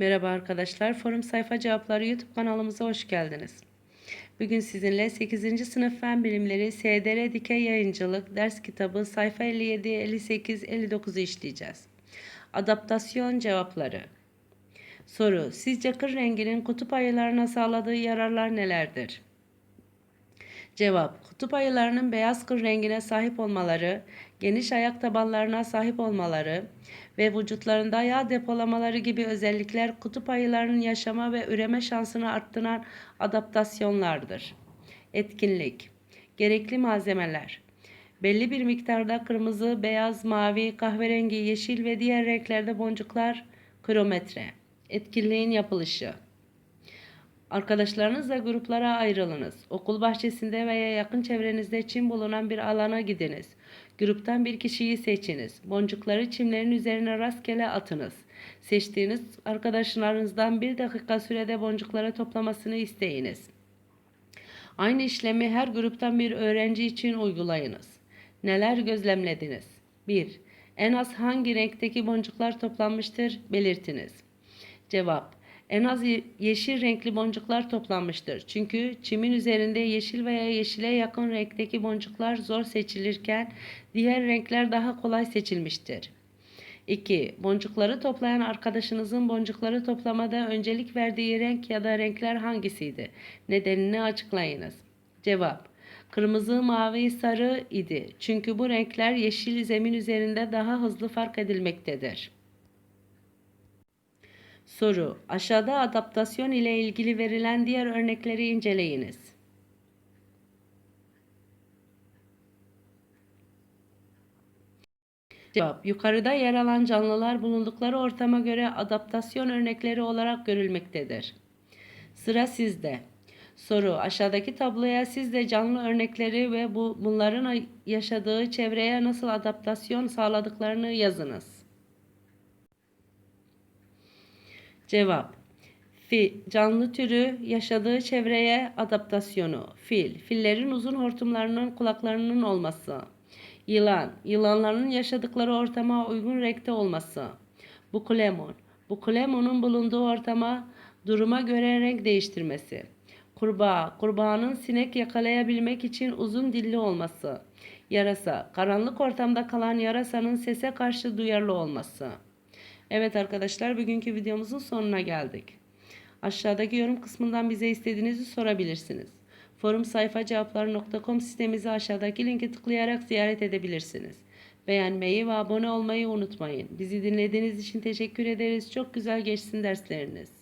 Merhaba arkadaşlar, Forum Sayfa Cevapları YouTube kanalımıza hoş geldiniz. Bugün sizinle 8. sınıf fen bilimleri SDR Dikey Yayıncılık ders kitabı sayfa 57, 58, 59'u işleyeceğiz. Adaptasyon cevapları. Soru: Sizce kır renginin kutup ayılarına sağladığı yararlar nelerdir? Cevap: Kutup ayılarının beyaz kır rengine sahip olmaları, geniş ayak tabanlarına sahip olmaları ve vücutlarında yağ depolamaları gibi özellikler kutup ayılarının yaşama ve üreme şansını arttıran adaptasyonlardır. Etkinlik: Gerekli malzemeler: Belli bir miktarda kırmızı, beyaz, mavi, kahverengi, yeşil ve diğer renklerde boncuklar, krometre. Etkinliğin yapılışı: Arkadaşlarınızla gruplara ayrılınız. Okul bahçesinde veya yakın çevrenizde çim bulunan bir alana gidiniz. Gruptan bir kişiyi seçiniz. Boncukları çimlerin üzerine rastgele atınız. Seçtiğiniz arkadaşlarınızdan bir dakika sürede boncukları toplamasını isteyiniz. Aynı işlemi her gruptan bir öğrenci için uygulayınız. Neler gözlemlediniz? 1. En az hangi renkteki boncuklar toplanmıştır belirtiniz. Cevap en az ye- yeşil renkli boncuklar toplanmıştır. Çünkü çimin üzerinde yeşil veya yeşile yakın renkteki boncuklar zor seçilirken diğer renkler daha kolay seçilmiştir. 2. Boncukları toplayan arkadaşınızın boncukları toplamada öncelik verdiği renk ya da renkler hangisiydi? Nedenini açıklayınız. Cevap Kırmızı, mavi, sarı idi. Çünkü bu renkler yeşil zemin üzerinde daha hızlı fark edilmektedir. Soru: Aşağıda adaptasyon ile ilgili verilen diğer örnekleri inceleyiniz. Cevap: Yukarıda yer alan canlılar bulundukları ortama göre adaptasyon örnekleri olarak görülmektedir. Sıra sizde. Soru: Aşağıdaki tabloya siz de canlı örnekleri ve bu bunların yaşadığı çevreye nasıl adaptasyon sağladıklarını yazınız. Cevap Fil, canlı türü yaşadığı çevreye adaptasyonu. Fil, fillerin uzun hortumlarının kulaklarının olması. Yılan, yılanların yaşadıkları ortama uygun renkte olması. Buklemon, buklemonun bulunduğu ortama duruma göre renk değiştirmesi. Kurbağa, kurbağanın sinek yakalayabilmek için uzun dilli olması. Yarasa, karanlık ortamda kalan yarasanın sese karşı duyarlı olması. Evet arkadaşlar bugünkü videomuzun sonuna geldik. Aşağıdaki yorum kısmından bize istediğinizi sorabilirsiniz. Forum sayfa cevapları.com sitemizi aşağıdaki linki tıklayarak ziyaret edebilirsiniz. Beğenmeyi ve abone olmayı unutmayın. Bizi dinlediğiniz için teşekkür ederiz. Çok güzel geçsin dersleriniz.